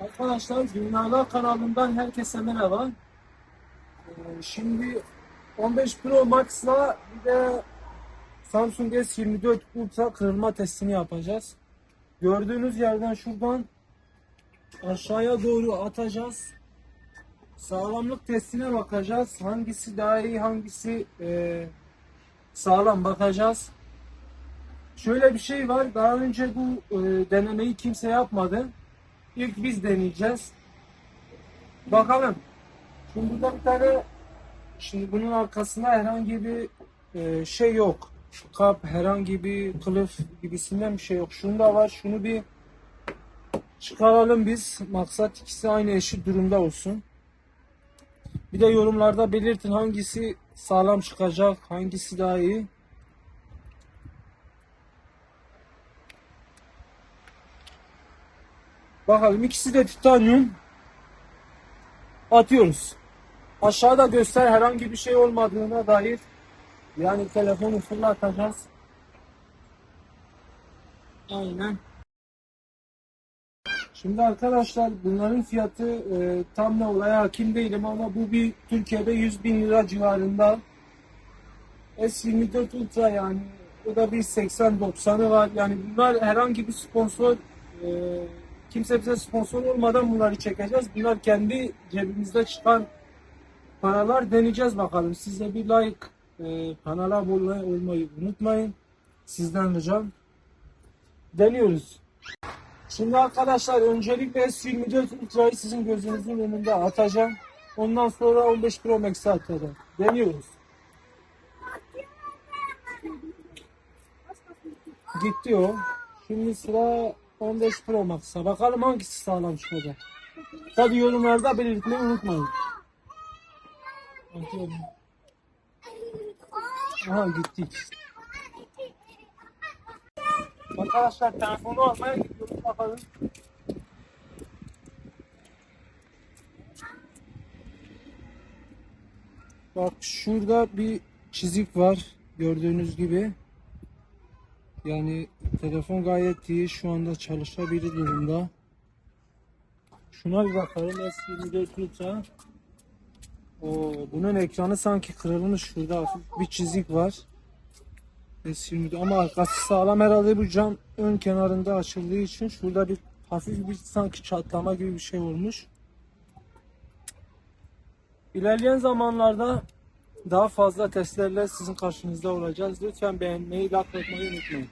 Arkadaşlar Dünyalar kanalından herkese merhaba. Ee, şimdi 15 Pro Max'la bir de Samsung S24 Ultra kırılma testini yapacağız. Gördüğünüz yerden şuradan aşağıya doğru atacağız. Sağlamlık testine bakacağız. Hangisi daha iyi, hangisi e, sağlam bakacağız. Şöyle bir şey var. Daha önce bu e, denemeyi kimse yapmadı. İlk biz deneyeceğiz. Bakalım. Şimdi burada bir tane şimdi bunun arkasında herhangi bir e, şey yok. Kap, herhangi bir kılıf gibisinden bir şey yok. Şunda var. Şunu bir çıkaralım biz. Maksat ikisi aynı eşit durumda olsun. Bir de yorumlarda belirtin hangisi sağlam çıkacak, hangisi daha iyi. Bakalım ikisi de titanyum. Atıyoruz. Aşağıda göster herhangi bir şey olmadığına dair. Yani telefonu fırlatacağız. Aynen. Şimdi arkadaşlar bunların fiyatı e, tam ne olaya hakim değilim ama bu bir Türkiye'de 100 bin lira civarında. S24 Ultra yani o da bir 80-90'ı var. Yani bunlar herhangi bir sponsor e, kimse bize sponsor olmadan bunları çekeceğiz. Bunlar kendi cebimizde çıkan paralar deneyeceğiz bakalım. Siz bir like e, kanala abone olmayı unutmayın. Sizden ricam. Deniyoruz. Şimdi arkadaşlar öncelikle S24 Ultra'yı sizin gözünüzün önünde atacağım. Ondan sonra 15 Pro Max'i atacağım. Deniyoruz. Gitti o. Şimdi sıra 15 Pro Max'a. Bakalım hangisi sağlam çıkacak. Tabi yorumlarda belirtmeyi unutmayın. Atıyorum. Aha gittik. Arkadaşlar telefonu almaya gidiyoruz bakalım. Bak şurada bir çizik var gördüğünüz gibi. Yani telefon gayet iyi şu anda çalışabilir durumda. Şuna bir bakalım S24 Ultra. Oo, bunun ekranı sanki kırılmış şurada bir çizik var. S24 ama arkası sağlam herhalde bu cam ön kenarında açıldığı için şurada bir hafif bir sanki çatlama gibi bir şey olmuş. İlerleyen zamanlarda daha fazla testlerle sizin karşınızda olacağız. Lütfen beğenmeyi, like atmayı unutmayın.